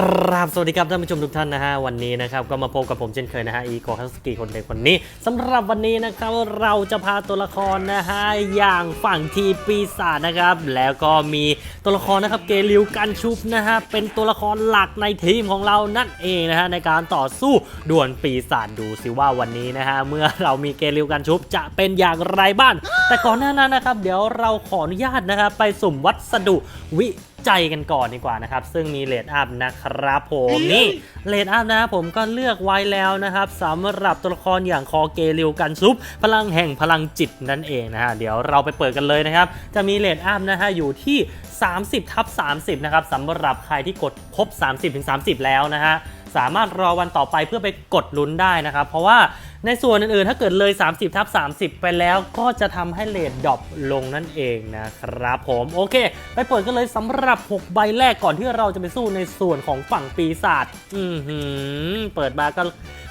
ครับสวัสดีครับท่านผู้ชมทุกท่านนะฮะวันนี้นะครับก็มาพบกับผมเช่นเคยนะฮะอีโกฮัสกีคนเด็กคนนี้สำหรับวันนี้นะครับเราจะพาตัวละครนะฮะอย่างฝั่งทีปีศาจนะครับ แล้วก็มีตัวละครนะครับเกลิวกันชุบนะฮะเป็นตัวละครหลักในทีมของเรานั่นเองนะฮะในการต่อสู้ดวลปีศาจดูสิว่าวันนี้นะฮะเมื่อเรามีเกลิวกันชุบจะเป็นอย่างไรบ้างแต่ก่อนหน้านั้นนะครับ เดี๋ยวเราขออนุญาตนะครับไปสุ่มวัสดุวิ ใจกันก่อนดีกว่านะครับ ซึ่งมีเลดอัพนะครับผมนี่เลดอัพนะครับผมก็เลือกไว้แล้วนะครับสำหรับตัวละครอย่างคอเกลิวกันซุปพลังแห่งพลังจิตนั่นเองนะฮะเดี๋ยวเราไปเปิดกันเลยนะครับ จะมีเลดอัพนะฮะอยู่ที่ 30ทับ30 นะครับสำหรับใครที่กดครบ 30-30 แล้วนะฮะ สามารถรอวันต่อไปเพื่อไปกดลุ้นได้นะครับ เพราะว่าในส่วนอื่นๆ ถ้าเกิดเลย 30ทับ30 ไปแล้วก็จะทำให้เลทดรอปลงนั่นเองนะครับผม โอเค ไปเปิดกันเลยสำหรับ 6 ใบแรกก่อนที่เราจะไปสู้ในส่วนของฝั่งปีศาจอือหือ เปิดมาก็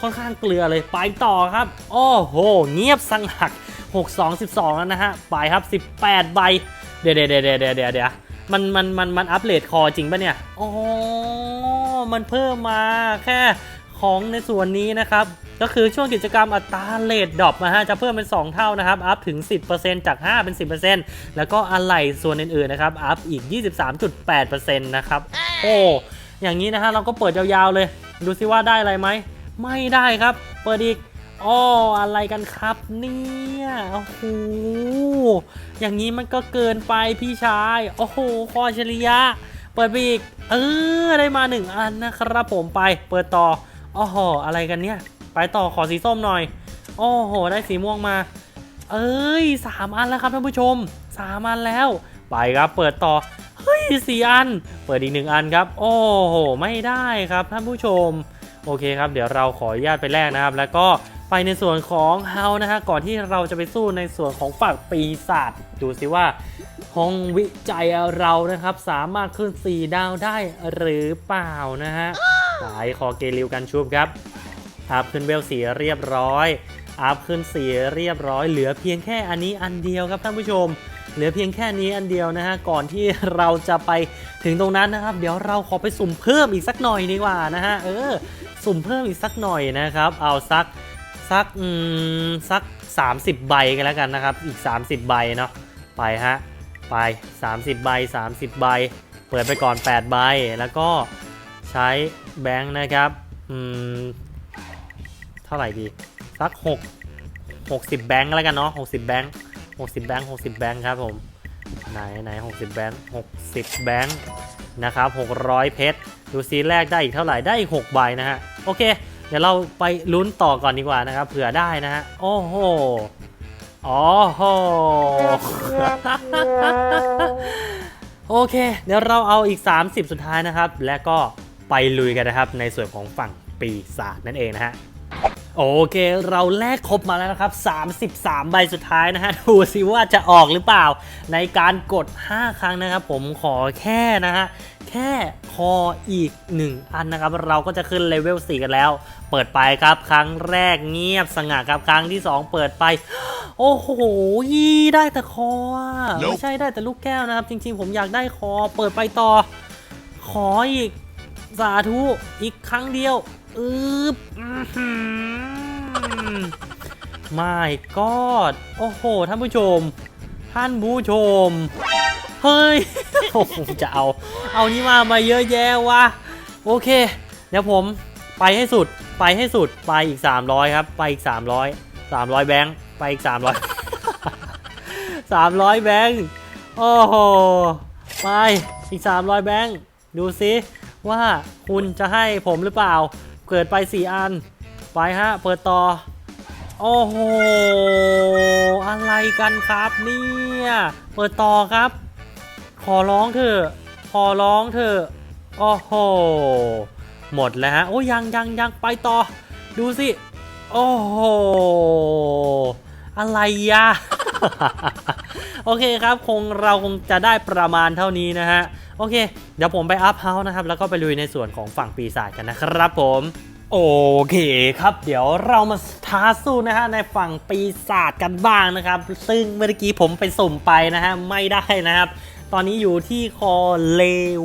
ค่อนข้างเกลือเลยไปต่อครับ โอ้โห เงียบสังหัก 6 2 12 แล้วนะฮะ ไปครับ 18 ใบ เดี๋ยวเดี๋ยวเดี๋ยวเดี๋ยวเดี๋ยวเดี๋ยวมันมันมันมันอัปเดตคอจริงปะเนี่ย อ๋อ มันเพิ่มมาแค่ของในส่วนนี้นะครับ ก็คือช่วงกิจกรรมอัตราเลทดรอปมาฮะจะเพิ่มเป็น 2 เท่านะครับ อัพถึง 10%จาก 5 เป็น 10%แล้วก็อะไหล่ส่วนอื่นๆนะครับ อัพอีก 23.8%นะครับ โอ้ อย่างนี้นะฮะเราก็เปิดยาวๆเลย ดูซิว่าได้อะไรไหม ไม่ได้ครับ เปิดอีกอ้ออะไรกันครับเนี่ยโอ้โหอย่างนี้มันก็เกินไปพี่ชาย โอ้โหคอเฉลียะ เปิดไปอีก เออ ได้มาหนึ่งอันนะครับผมไป เปิดต่ออ้อหอะไรกันเนี่ย ไปต่อขอสีส้มหน่อย โอ้โห ได้สีม่วงมา เอ้ยสามอันแล้วครับท่านผู้ชมสามอันแล้ว ไปครับ เปิดต่อ เฮ้ยสี่อัน เปิดอีกหนึ่งอันครับ โอ้โห ไม่ได้ครับท่านผู้ชม โอเคครับ เดี๋ยวเราขออนุญาตไปแลกนะครับ แล้วก็ไปในส่วนของเฮานะฮะก่อนที่เราจะไปสู้ในส่วนของฝั่งปีศาจดูสิว่าห้องวิจัยเรานะครับ สามารถขึ้น 4 ดาวได้หรือเปล่านะฮะสายคอเกลิวกันชุบครับอัพขึ้นเวลสีเรียบร้อยอัพขึ้นสีเรียบร้อย เหลือเพียงแค่อันนี้อันเดียวครับท่านผู้ชม เหลือเพียงแค่นี้อันเดียวนะฮะก่อนที่เราจะไปถึงตรงนั้นนะครับ เดี๋ยวเราขอไปสุ่มเพิ่มอีกสักหน่อยดีกว่านะฮะเออ สุ่มเพิ่มอีกสักหน่อยนะครับ เอาสักสักอืมสัก 30 ใบกันแล้วกันนะครับ อีก 30 ใบเนาะไปฮะไป 30 ใบ 30 ใบ เปิดไปก่อน 8 ใบ แล้วก็ใช้แบงค์นะครับอืมเท่าไหร่ดี สัก 6 60 แบงค์แล้วกันเนาะ60 แบงค์60 แบงค์60 แบงค์ครับผมไหนไหน60 แบงค์60 แบงค์นะครับ 600 เพชร ดูซีแรกได้อีกเท่าไหร่ ได้อีก 6 ใบนะฮะ โอเค เดี๋ยวเราไปลุ้นต่อก่อนดีกว่านะครับ เผื่อได้นะฮะโอ้โหโอ้โหโอเค เดี๋ยวเราเอาอีก 30 สุดท้ายนะครับ และก็ไปลุยกันนะครับ ในส่วนของฝั่งปีศาจนั่นเองนะฮะโอเค เราแลกครบมาแล้วนะครับ 33 ใบสุดท้ายนะฮะ ดูสิว่าจะออกหรือเปล่า ในการกด 5 ครั้งนะครับ ผมขอแค่นะฮะ แค่คออีก 1 อันนะครับ เราก็จะขึ้นเลเวล4กันแล้ว เปิดไปครับครั้งแรกเงียบสงัดครับครั้งที่ 2 เปิดไป โอ้โหได้แต่คออะไม่ใช่ได้แต่ลูกแก้วนะครับ จริง ๆ ผมอยากได้คอ เปิดไปต่อ ขออีกสาธุอีกครั้งเดียวอึบอื้อหือไม่กอดโอ้โหท่านผู้ชม ท่านผู้ชม เฮ้ยจะเอา เอานี่มามาเยอะแยะวะ โอเค เดี๋ยวผมไปให้สุด ไปให้สุด ไปอีก 300 ครับ ไปอีก 300 300 แบงค์ ไปอีก 300 300 แบงค์ โอ้โห ไปอีก 300 แบงค์ ดูซิว่าคุณจะให้ผมหรือเปล่า เกิดไป 4 อัน ไปฮะ เปิดต่อ โอ้โห อะไรกันครับเนี่ย เปิดต่อครับ ขอร้องเถอะ ขอร้องเถอะ โอ้โห หมดแล้วฮะ โอ้ยังยังยังไปต่อ ดูสิ โอ้โห อะไรยะโอเคครับ คงเราคงจะได้ประมาณเท่านี้นะฮะ โอเค เดี๋ยวผมไปอัพเฮาส์นะครับ แล้วก็ไปลุยในส่วนของฝั่งปีศาจกันนะครับผม โอเคครับ เดี๋ยวเรามาท้าสู้นะฮะในฝั่งปีศาจกันบ้างนะครับ ซึ่งเมื่อกี้ผมไปสุ่มไปนะฮะ ไม่ได้นะครับ ตอนนี้อยู่ที่คอเล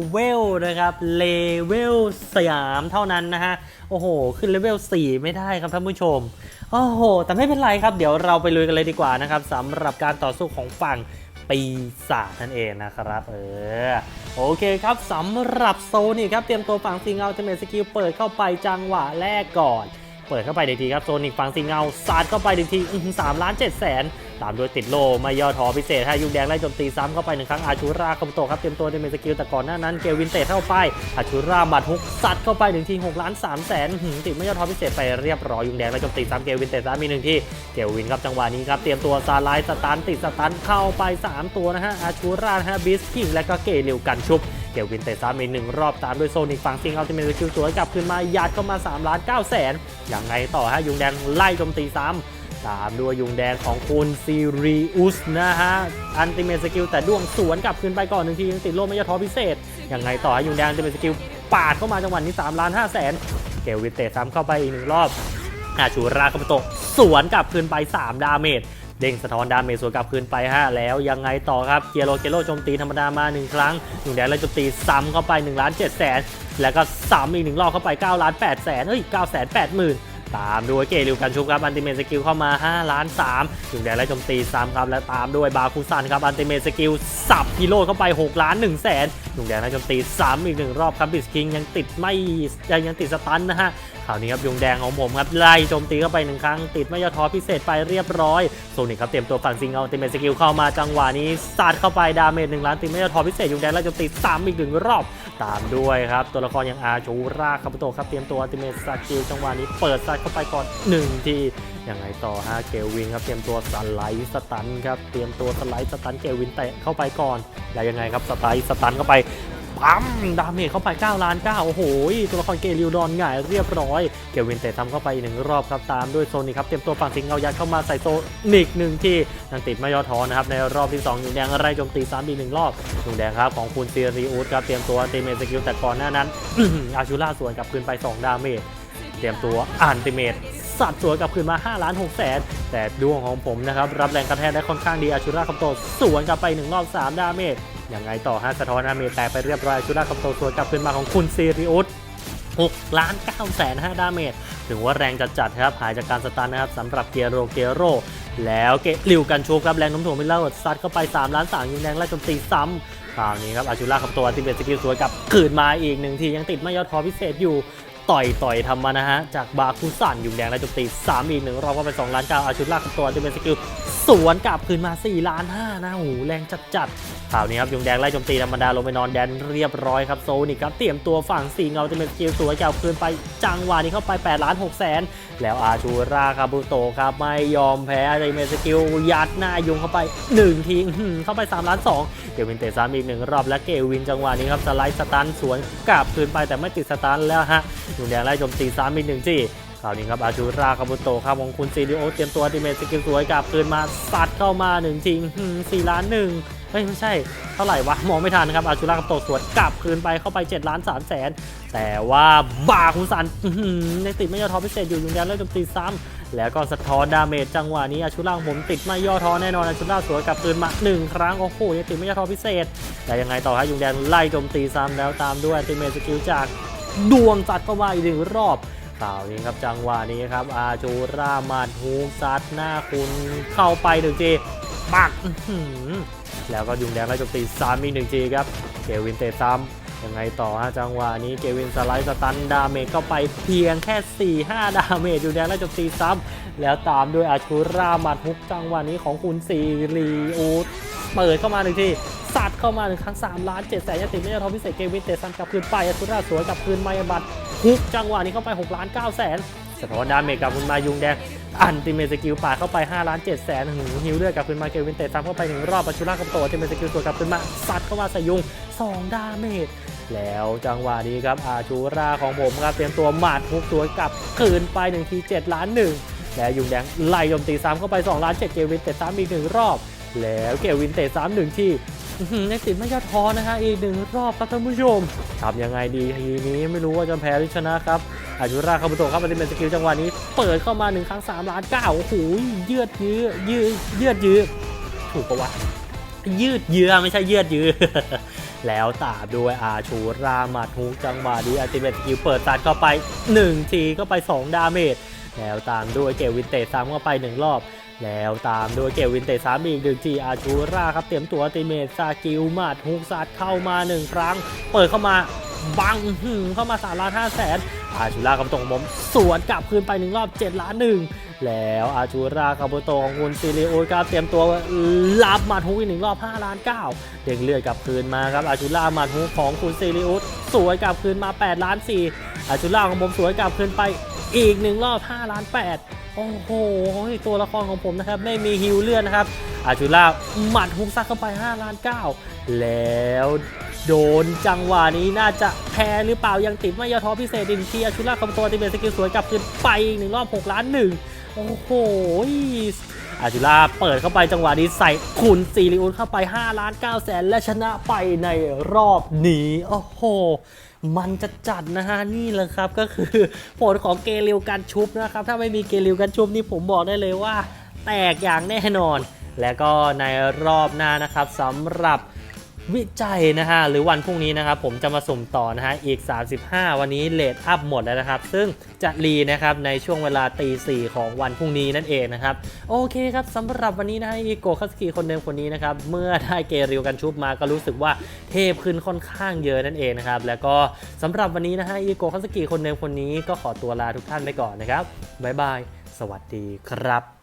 เวลนะครับเลเวลสยามเท่านั้นนะฮะ โอ้โห ขึ้นเลเวล4ไม่ได้ครับท่านผู้ชม โอ้โห แต่ไม่เป็นไรครับ เดี๋ยวเราไปลุยกันเลยดีกว่านะครับสำหรับการต่อสู้ของฝั่ง ปีศาจนั่นเองนะครับ เออ โอเคครับสำหรับโซนี่ครับ เตรียมตัวฝังซิงเกิลเทมเมสกิลเปิดเข้าไปจังหวะแรกก่อน เปิดเข้าไปดีทีครับโซนิกฝังซิงเกิลสาดเข้าไปดีทีสามล้านเจ็ดแสน ตามด้วยติดโลไม่ย่อท้อพิเศษให้ยุงแดงไล่โจมตีซ้ำเข้าไปหนึ่งครั้งอาชูราคาบุโตครับเตรียมตัวในเมสกิลแต่ก่อนหน้านั้นเกวินเตะเข้าไปอาชูราบัดฮุกซัดเข้าไปหนึ่งทีหกล้านสามแสนหืมติดไม่ย่อท้อพิเศษไปเรียบร้อยยุงแดงไล่โจมตีซ้ำเกวินเตะซ้ำมีหนึ่งที่เกวินครับจังหวะนี้ครับเตรียมตัวซาไลสตันติดสตันเข้าไปสามตัวนะฮะอาชูราฮะบิสกิ้งและก็เกลิวกันชุบเกวินเตะซ้ำอีกหนึ่งรอบตามด้วยโซนิกฝั่งซิงเอัลติเมทคิวสวยกลับคืนมายัดเข้ามา3ล้าน9แสนอย่างไงต่อฮะยุงแดงไล่โจมตีซ้ำ ตามด้วยยุงแดงของคุณซีรีอุสนะฮะ อันติเมทสกิลแต่ด้วงสวนกลับคืนไปก่อนหนึ่งทียังติดโล่ไม่ยอท้อพิเศษย่างไงต่อฮะยุงแดงอันติเมทสกิลปาดเข้ามาจังหวะนี้3ล้าน5แสนเกลวิเตซ้ำเข้าไปอีกหนึ่งรอบอาชูราคาโตะสวนกลับคืนไป 3 ดาเมจเด้งสะท้อนดาเมจสวนกลับคืนไปฮะแล้วยังไงต่อครับเกียโรเกโรโจมตีธรรมดามา 1 ครั้งหนุ่งแดงแล้วโจมตีซ้ำเข้าไป1ล้าน7แสนแล้วก็ซ้ำอีกหนึ่งรอบเข้าไป9ล้าน8แสนเฮ้ย9แสน8หมื่น ตามด้วยเกลิวกันชุบครับอันติเมทสกิลเข้ามา 5 ล้าน3หนุ่งแดงแล้วโจมตีซ้ำครับและตามด้วยบาคุซันครับอันติเมทสกิลสับพิโรดเข้าไป 6 ล้าน1แสนหนุ่งแดงแล้วโจมตีซ้ำอีกหนึ่งรอบครับบิสคิงยังติดไม่ยังยังติดสตันนะฮะคราวนี้ครับยุงแดงของผมครับไล่โจมตีเข้าไปหนึ่งครั้ง ติดไม่ยอท้อพิเศษไปเรียบร้อยโซนิกครับเตรียมตัวฝั่งซิงเอาติเมทสกิลเข้ามาจังหวะนี้สัดเข้าไปดาเมจหนึ่งล้านติดไม่ยอท้อพิเศษยุงแดงไล่โจมตีซ้ำอีกหนึ่งรอบ ตามด้วยครับ ตัวละครอย่างอาชูราคาบุโตครับ เตรียมตัวอัติเมตสกิลจังหวะนี้เปิดซัดเข้าไปก่อนหนึ่งทียังไงต่อฮะเกลวินครับ เตรียมตัวสไลด์สตันครับ เตรียมตัวสไลด์สตันเกลวินเตะเข้าไปก่อน แล้วยังไงครับสไลด์สตันเข้าไป ปั๊มดาเมจเข้าไป9ล้าน9โอ้โหตัวละครเกลิวดอนหง่ายเรียบร้อย เกวินเตะทำเข้าไปอีกหนึ่งรอบครับตามด้วยโซนิครับเตรียมตัวฝั่งสิงเงายัดเข้ามาใส่โซนิกหนึ่งที่ยังติดไม่ย่อท้อนะครับ ในรอบที่2ยุงแดงไล่โจมตีซ้ำอีกหนึ่งรอบยุงแดงครับของคุณซีรีอูดครับเตรียมตัวตีเมทสกิลแต่ก่อนหน้านั้นอาชูล่าสวนกลับคืนไป 2 ดาเมจเตรียมตัวอันติเมทสัตว์สวนกลับคืนมา5ล้าน6แสนแต่ดวงของผมนะครับรับแรงกระแทกได้ค่อนข้างดีอาชูราคำโตสวนกลับไปหนึ่งรอบ3ดาเมจ ยังไงต่อฮะสะท้อนดาเมจแตกไปเรียบร้อยชุดราคำโตสวนกลับคืนมาของคุณซีริอุส6ล้าน9แสน5ดาเมจถือว่าแรงจัดๆครับ หายจากการสตาร์ทนะครับสำหรับเกียโรเกียโร แล้วเกลิวกันชูครับ แรงน้มถ่วงมิลเลอร์ซัดเข้าไป 3 ล้าน3ยิงแรงไล่โจมตีซ้ำคราวนี้ครับอาชูราคำตัวที่เป็นสกิลสวยกับคืนมาอีกหนึ่งทียังติดไม่ยอดทอพิเศษอยู่ต่อยต่อยทำมานะฮะ จากบาคุสันยุงแดงและโจมตี3อีกหนึ่งรอบก็ไป2ล้าน9อาชุดลากกับตัวที่เป็นสกิล สวนกลับคืนมา4ล้าน5นะโหแรงจัดจัดๆข่าวนี้ครับยุงแดงไล่โจมตีธรรมดาลงไปนอนแดนเรียบร้อยครับโซนิกครับเตรียมตัวฝั่ง4เงาที่เป็นสกิลสวยกลับคืนไปจังหวะนี้เข้าไป8ล้าน6แสนแล้วอาชูราคาบุโตะครับไม่ยอมแพ้ไดเมสกิลยัดหน้ายุงเข้าไป 1 ทีอื้อหือเข้าไป3ล้าน2เกวินเตะซ้ำอีกหนึ่งรอบและเกวินจังหวะนี้ครับสไลด์สตันสวนกลับคืนไปแต่ไม่ติดสตันแล้วฮะยุงแดงไล่โจมตีซ้ำอีกหนึ่งจี้ คราวนี้ครับอาชูราคาบุโตครับของคุณซีดีโอเตรียมตัวดิเมสกิลสวยกลับคืนมาสัดเข้ามาหนึ่งทีสี่ล้านหนึ่งเฮ้ยไม่ใช่เท่าไหร่วะมองไม่ทันครับอาชูราคาบุโตสวนกลับคืนไปเข้าไป7ล้าน3แสนแต่ว่าบาคุณสันในติดไม่ย่อท้อพิเศษอยู่ยุงแดงไล่โจมตีซ้ำแล้วก็สะท้อนดาเมจจังหวะนี้อาชูราผมติดไม่ย่อท้อแน่นอนอาชูราสวนกลับคืนมาหนึ่งครั้งโอ้โหยังติดไม่ย่อท้อพิเศษ แต่ยังไงต่อฮะยุงแดงไล่โจมตีซ้ำแล้วตามด้วยติเมสกิลจากดวงจัดเข้ามาอีกหนึ่งรอบ ข่าวนี้ครับจังหวะนี้ครับ อาจูรามาดฮูซัดหน้าคุณเข้าไปหนึ่งจีปักแล้วก็ยุงแดงไล่โจมตีซ้ำอีกหนึ่งจีครับเกวินเตะซ้ำยังไงต่อฮะจังหวะนี้เกวินสไลด์สตันดาเมจเข้าไปเพียงแค่ 4-5 ดาเมจยุงแดงไล่โจมตีซ้ำแล้วตามด้วยอาชูรามาดฮุกจังหวะนี้ของคุณซีรีอูดเปิดเข้ามาหนึ่งทีสัดเข้ามาหนึ่งครั้ง3ล้าน7แสนยติไม่ใช่ทอพิเศษเกวินเตะซันกลับคืนไปอาชุราสวยกลับคืนไมบัต ฮุกจังหวะนี้เข้าไป 6 ล้าน9แสนสะท้อนดาเมจกับคุณมายุงแดง อันติเมสกิลปาดเข้าไป5ล้าน7แสนหืหิวเลือดกับคืนมาเกวินเตะซ้ำเข้าไปหนึ่งรอบอาชุรากับโตอันติเมสกิลสวกับคืนมาสัดเข้ามาใส่ยุง 2 ดาเมจแล้วจังหวะนี้ครับอาชูราของผมครับเตรียมตัวหมาดฮุกสวยกลับคืนไป1ที7ล้าน1แล้วยุงแดงไล่โจมตีซ้ำเข้าไป2ล้าน7เกวินเตะซ้ำอีกหนึ่งรอบ แล้วเกวินเตะซ้ำหนึ่งที่ อื้อหือในติดไม่ยอดท้อนะฮะอีกหนึ่งรอบครับท่านผู้ชมทำยังไงดีทีนี้ไม่รู้ว่าจะแพ้หรือชนะครับอายุราคาบุโตครับมันเป็นสกิลจังหวะนี้เปิดเข้ามาหนึ่งครั้ง3ล้านเก้าโอ้โหเยืดยื้อยื้อเยืดยื้อถูกปะวะยืดเยื้อไม่ใช่เยืดยื้อแล้วตามด้วยอาชูรามาทุกจังหวะดีอัติเมทคิวเปิดตัดเข้าไป1ทีก็ไป 2 ดาเมจแล้วตามด้วยเกวินเตสซ้ำเข้าไป 1 รอบ แล้วตามด้วยเกวินเตสซ้ำอีกหนึ่งทีอาชูราครับเตรียมตัวอัติเมทซากิลมาทุกซัดเข้ามา1ครั้ง เปิดเข้ามาบังหึเข้ามา3ล้าน5แสนอาชูรากับตรงมุมสวนกลับคืนไป1รอบ7ล้านหนึ่งแล้วอาจูราคาโบโตของคุณซิริโอครับเตรียมตัวรับมาทุกอีกหนึ่งรอบ5ล้าน9เด้งเลือดกลับคืนมาครับอาจูรามาทุกของคุณซิริโอสวยกลับคืนมา8ล้าน4อาจูราของผมสวยกลับคืนไป อีกหนึ่งรอบ5ล้าน8โอ้โห ตัวละครของผมนะครับไม่มีฮิวเลือดนะครับ อาจูราหมัดฮุกซักเข้าไป5ล้าน9แล้วโดนจังหวะนี้น่าจะแพ้หรือเปล่ายังติดไม่ยอท้อพิเศษดินที่อาจูราคำตัวตติเบสกิลสวยกลับคืนไปอีกหนึ่งรอบ6ล้าน1โอ้โห อาจุล่าเปิดเข้าไปจังหวะนี้ใส่คุณซีริอุนเข้าไป5ล้าน9แสนและชนะไปในรอบนี้โอ้โหมันจะจัดนะฮะนี่แหละครับก็คือผลของเกลิวกันชุบนะครับ ถ้าไม่มีเกลิวกันชุบนี่ผมบอกได้เลยว่า แตกอย่างแน่นอน และก็ในรอบหน้านะครับสำหรับ วิจัยนะฮะหรือวันพรุ่งนี้นะครับผมจะมาสุ่มต่อนะฮะอีก 35 วันนี้เลทอัพหมดแล้วนะครับ ซึ่งจะรีนะครับในช่วงเวลาตีสี่ของวันพรุ่งนี้นั่นเองนะครับ โอเคครับสำหรับวันนี้นะฮะอีโกคัสกิคนเดิมคนนี้นะครับ เมื่อได้เกริวกันชุบมาก็รู้สึกว่าเทพขึ้นค่อนข้างเยอะนั่นเองนะครับ แล้วก็สำหรับวันนี้นะฮะอีโกคัสกิคนเดิมคนนี้ก็ขอตัวลาทุกท่านไปก่อนนะครับบ๊ายบายสวัสดีครับ